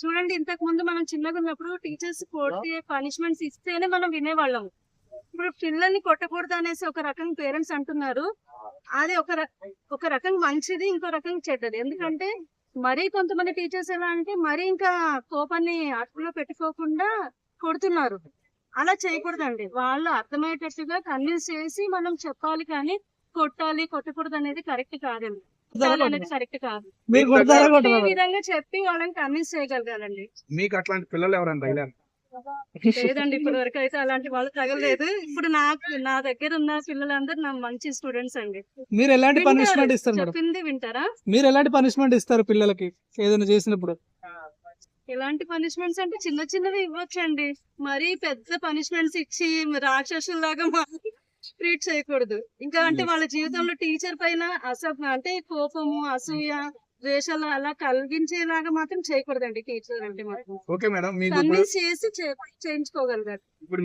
చూడండి ఇంతకు ముందు మనం చిన్నగా ఉన్నప్పుడు టీచర్స్ కొట్టి పనిష్మెంట్స్ ఇస్తేనే మనం వినేవాళ్ళం ఇప్పుడు పిల్లల్ని కొట్టకూడదు అనేసి ఒక రకం పేరెంట్స్ అంటున్నారు. అది ఒక ఒక రకం మంచిది ఇంకో రకం చెడ్డది. ఎందుకంటే మరీ కొంతమంది టీచర్స్ ఎలా అంటే మరీ ఇంకా కోపాన్ని అదుపులో పెట్టుకోకుండా కొడుతున్నారు. అలా చేయకూడదండి. వాళ్ళు అర్థమయ్యేటట్టుగా కన్విన్స్ చేసి మనం చెప్పాలి కానీ కొట్టాలి కొట్టకూడదు అనేది కరెక్ట్ కాదండి. మీరు చెప్పే కొట్టరా? విధంగా చెప్పి వాళ్ళని కన్విన్స్ చేయగలగాలండి? మీకు అట్లాంటి పిల్లలు ఎవరైనా తగిలారు? లేదండి ఇప్పటి వరకు అయితే అలాంటి వాళ్ళు తగలలేదు ఇప్పుడు నాకు నా దగ్గర ఉన్న పిల్లలందరూ నా మంచి స్టూడెంట్స్ అండి. మీరు ఎలాంటి. పనిష్మెంట్ ఇస్తారు మేడం? చెప్పింది వింటారా? మీరు ఎలాంటి పనిష్మెంట్ ఇస్తారు పిల్లలకి ఏదైనా చేసినప్పుడు? ఎలాంటి పనిష్మెంట్స్ అంటే చిన్న చిన్నవి ఇవ్వచ్చండి. మరీ పెద్ద పనిష్మెంట్స్ ఇచ్చి రాక్షసులాగా ట్రీట్ చేయకూడదు. ఇంకా అంటే వాళ్ళ జీవితంలో టీచర్ పైన అసభ అంటే కోపము అసూయ ద్వేషాలు అలా కలిగించేలాగా మాత్రం చేయకూడదండి టీచర్ అంటే మాత్రం. ఓకే మేడం చేసి చేయించుకోగలగాలి. ఇప్పుడు